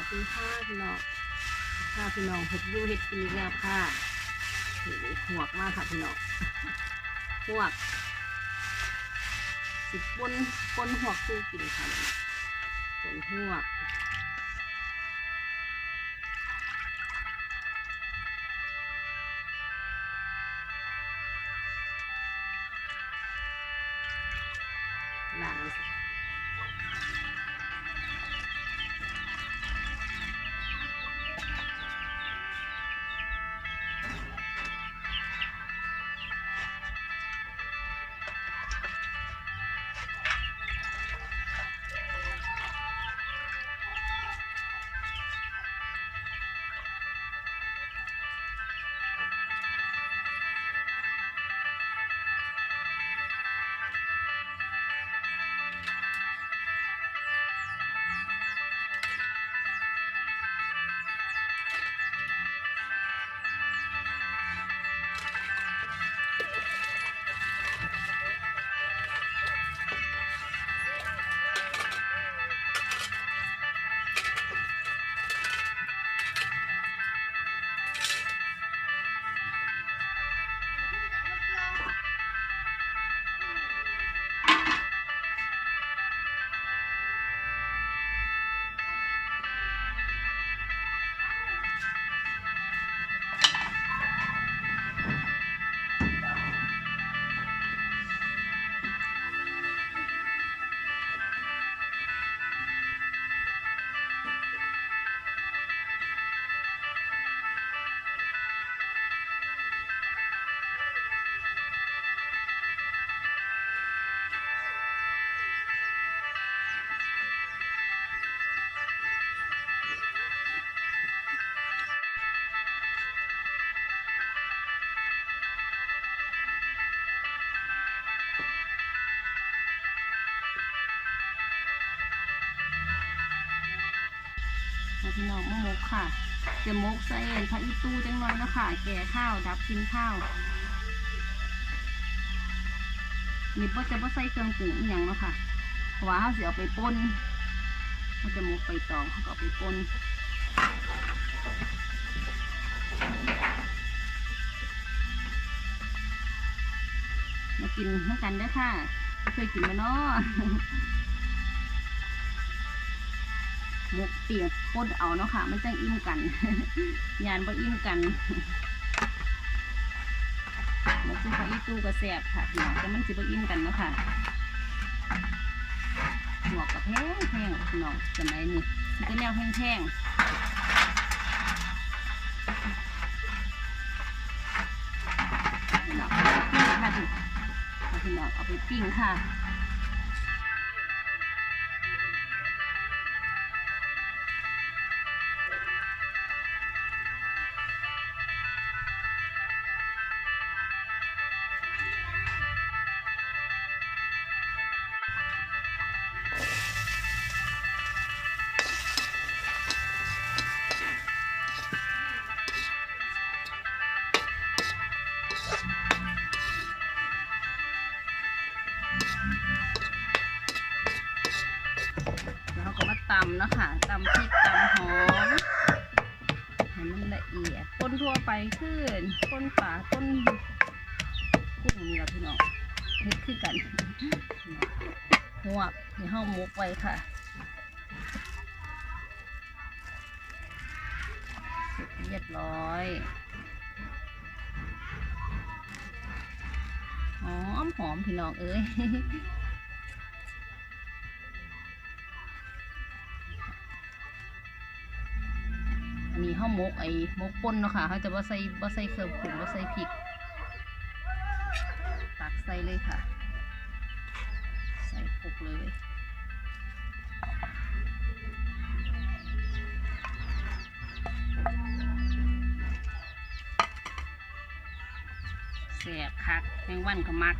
สวัสดีค่ะพี่น้องค่ะพี่น้องเห็ดยูเห็ดกินอีกแล้วค่ะหหวกมากค่ะพี่น้องหวกสิบปนปนหวกสู้กินค่ะปนหวกหล้าง พี่น้องมะมกค่ะ จะมกใส่ผักอีตู้จังเลยนะคะ แก่ข้าวดับกินข้าวนี่ก็จะไม่ใส่เครื่องปรุงอย่างเนาะค่ะเพราะว่าเขาเสียเอาไปปนเขาจะมกไปตองเขาก็ไปปนมากินน้ำกันด้อค่ะ เคยกินมาเนาะ หมกเปียกป่นเอาเนาะค่ะ มันจังอิ่มกัน ยานบ่อิ่มกันหมกซุปปลาอีตู้ก็แซ่บค่ะพี่น้องแต่มันสิบ่อิ่มกันเนาะค่ะหมวกกับแพงแพงพี่น้องสมัยนี้มันก็แนวแพงแพงพี่น้องเอาไปปิ้งค่ะพี่น้องเอาไปปิ้งค่ะ ตำเนาะคะตำพริกตำหอมให้มันละเอียดต้นทั่วไปขึ้นต้นป่าต้นกุ้งนี่เราพี่น้องเฮ็ดขึ้นกันหัวกในห้องมุกไว้ค่ะเสร็จเรียบร้อยหอมหอมพี่น้องเอ้ย อันนี้าหมกไอ้หมกป่นเนาะค่ะเขาจะว่าใส่ว่าใส่เครื่องปรุงว่าใส่พริกตักใส่เลยค่ะ ใส่คลุกเลยแสบคักแมงวันก็มัก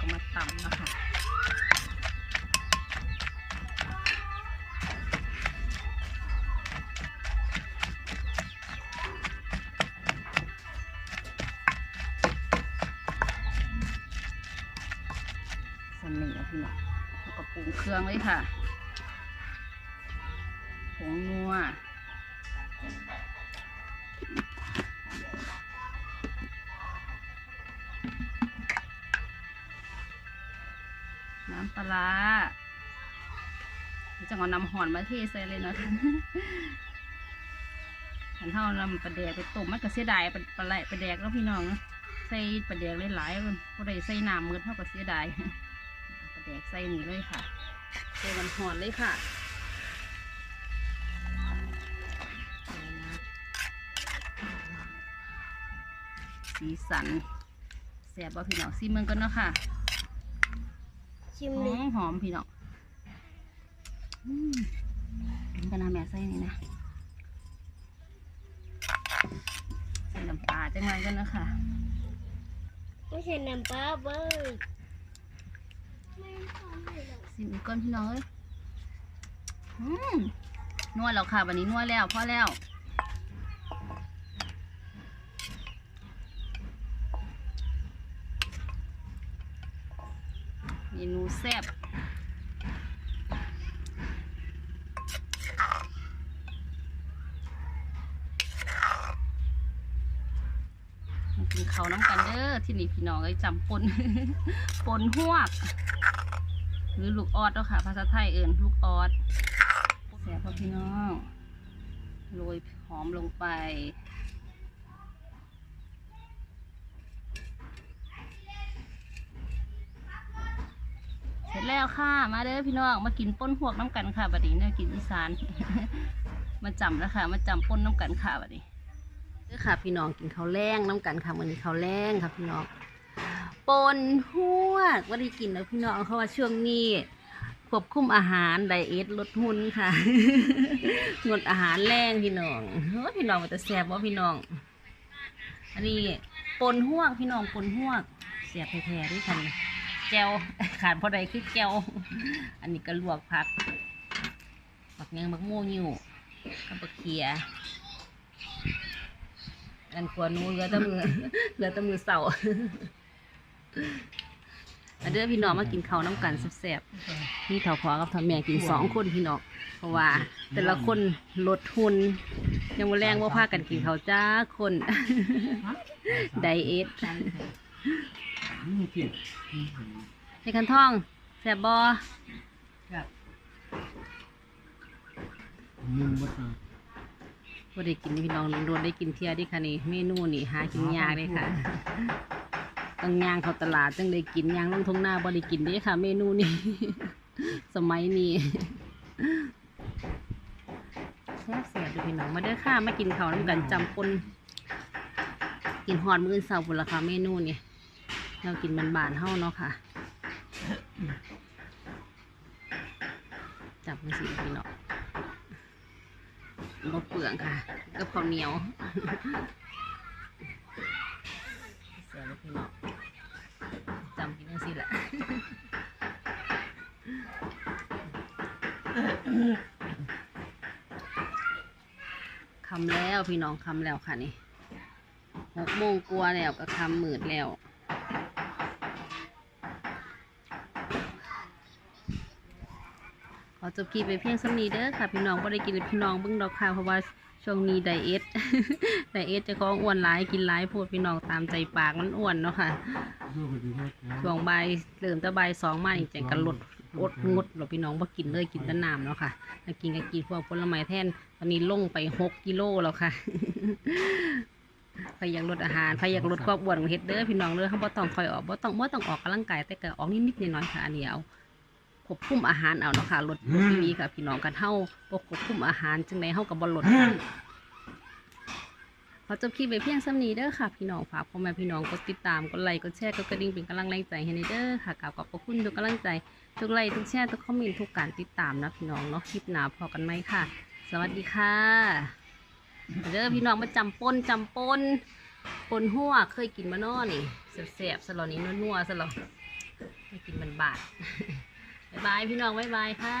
ก็มาตำนะคะสำเร็จแล้วพี่น้องแล้วก็ปรุงเครื่องเลยค่ะผงัว น้ำปลาจะเอาน้ำหอนมาเทใส่เลยเนาะขันเท่านำปลาแดกไปต้มมันก็เสียดายปลาไหลปลาแดกแล้วพี่น้องนะใส่ปลาแดกหลายๆคนพอได้ใส่น้ำมือเท่ากับเสียดายปลาแดกใส่นี่เลยค่ะใส่น้ำหอนเลยค่ะสีสันแสบว่าพี่น้องซีเมืองกันเนาะค่ะ ชิมหเลอยมหอมพี่น้องอืมกันนะแม่ใส่นี่นะใส่น้ำปลาจังไรกันนะคะไม่ใช่น้ำปลาเบอร์ไม่ทำให้หรอกสิมก้อนพี่น้องเอ้ยอืมนวดแล้วค่ะวันนี้นวดแล้วพอแล้ว มนูแซ่บกินเขาน้ำกันเด้อที่นี่พี่น้องไอ้จำปนปนหวก หรือลูกออดเนาะค่ะ ภาษาไทยเอิ่นลูกออดแซ่บพอพี่น้องโรยหอมลงไป ร็จแล้วค่ะมาเด้อพี่น้องมากินป้นหวกน้ำกันค่ะบัดนี้เนี่ยกินอีสาน มาจำแล้วค่ะ มาจำป้นน้ำกันค่ะบัดนี้เด้อค่ะ พี่น้องกินข้าวแรงน้ำกันค่ะวันนี้ข้าวแรงค่ะพี่น้องปนหวกว่าได้กินแล้วพี่น้องเพราว่าช่วงนี้ควบคุมอาหารไดเอทลดหุ่นค่ะงดอาหารแรงพี่น้องเฮ้ยพี่น้องมันจะแซ่บว่าพี่น้อง อันนี้ปนหวกพี่น้องปนหวกเสียบแท้ๆด้วยกัน แจวขาดพอใดคือแจวอันนี้ก็ลวกผักบักยังบักโม่ยิวกับบักเขียอันขวานูเหลือแต่มือเหลือแต่มือเสามาเด้อพี่น้องมากินข้าวน้ำกันแซ่บๆนี่เถ่าพอกับเถ่าแม่กินสองคนพี่น้องเพราะว่า แต่ละคนลดทุนยังมาแรงว่าพากันกินข้าวจ้าคนไดเอท ในคันท่องแสบบอมึงบ่ทบ่ได้กินพี่น้องโดนได้กินเที่ยเดิค่ะนี่เมนูนี่หากินยากเลยค่ะต้องย่างเข้าตลาดจังได้กินย่างลงทงหน้าบ่ได้กินเด้ค่ะ เมนูนี้ สมัยนี้แซ่บเสียบพี่น้องมาเด้อค่ะมากินข้าวน้ำกันจำปนกินหอดมื้อเสาร์พุ่นละค่ะเมนูนี่ เรากินบานๆเฮาเนาะค่ะ จับมาสิพี่น้องบะเปลืองค่ะกับข้าวเหนียวเสียเลยพี่น้องจำกินจังสิแหละคำแล้วพี่น้องคำแล้วค่ะนี่หกโมงกลัวแล้วก็คำหมืดแล้ว ขอจ บคลิปไปเพียงสำนีเด้อค่ะ พี่น้องบ่ได้กินพี่น้องเบิ่งดอกค่ะเพราะว่าช่วงนี้ไดเอทไดเอทจะของอ้วนหลายกินหลายโพดพี่น้องตามใจปากมันอ้วนเนาะค่ะช่วงบ่ายเริ่มต่บ่ายสองมานี่จังกันลดอดงดหรอพี่น้องบ่กินเลยกินแต่น้ำแล้วค่ะถ้ากินก็กินพวกผลไม้แทนตอนนี้ลงไปหกกิโลแล้วค่ะใครอยากลดอาหารใครอยากลดความอ้วนของเฮ็ดเด้อพี่น้องเด้อเขาบ่ต้องคอยออกบ่ต้องบ่ต้องออกกำลังกายแต่ก็ออกนิดๆหน่อยๆค่ะอันนี้เอา ควบคุมอาหารเอาเนาะค่ะลดลดดีค่ะ พี่น้องกันเฮาบ่ควบคุมอาหารจังไดเฮาก็บ่ลดค่ะขอจบคลิปไปเพียงส่ำนี้เด้อค่ะ พี่น้องฝากพ่อแม่พี่น้องกดติดตามกดไลค์กดแชร์กดกระดิ่งเป็นกำลังแรงใจให้ในเด้อค่ะกราบขอบพระคุณทุกกำลังใจทุกไลค์ทุกแชร์ทุกคอมเมนต์ทุกการติดตามนะพี่น้องเนาะคลิปหน้าพอกันไหมค่ะ สวัสดีค่ะเด้อพี่น้องมาจำปนจำปนปนหัวเคยกินมาเนอนี่แสบๆสลอนี้นัวๆสลอไม่กินมันบาดบ๊าย บายพี่น้องบายบายค่ะ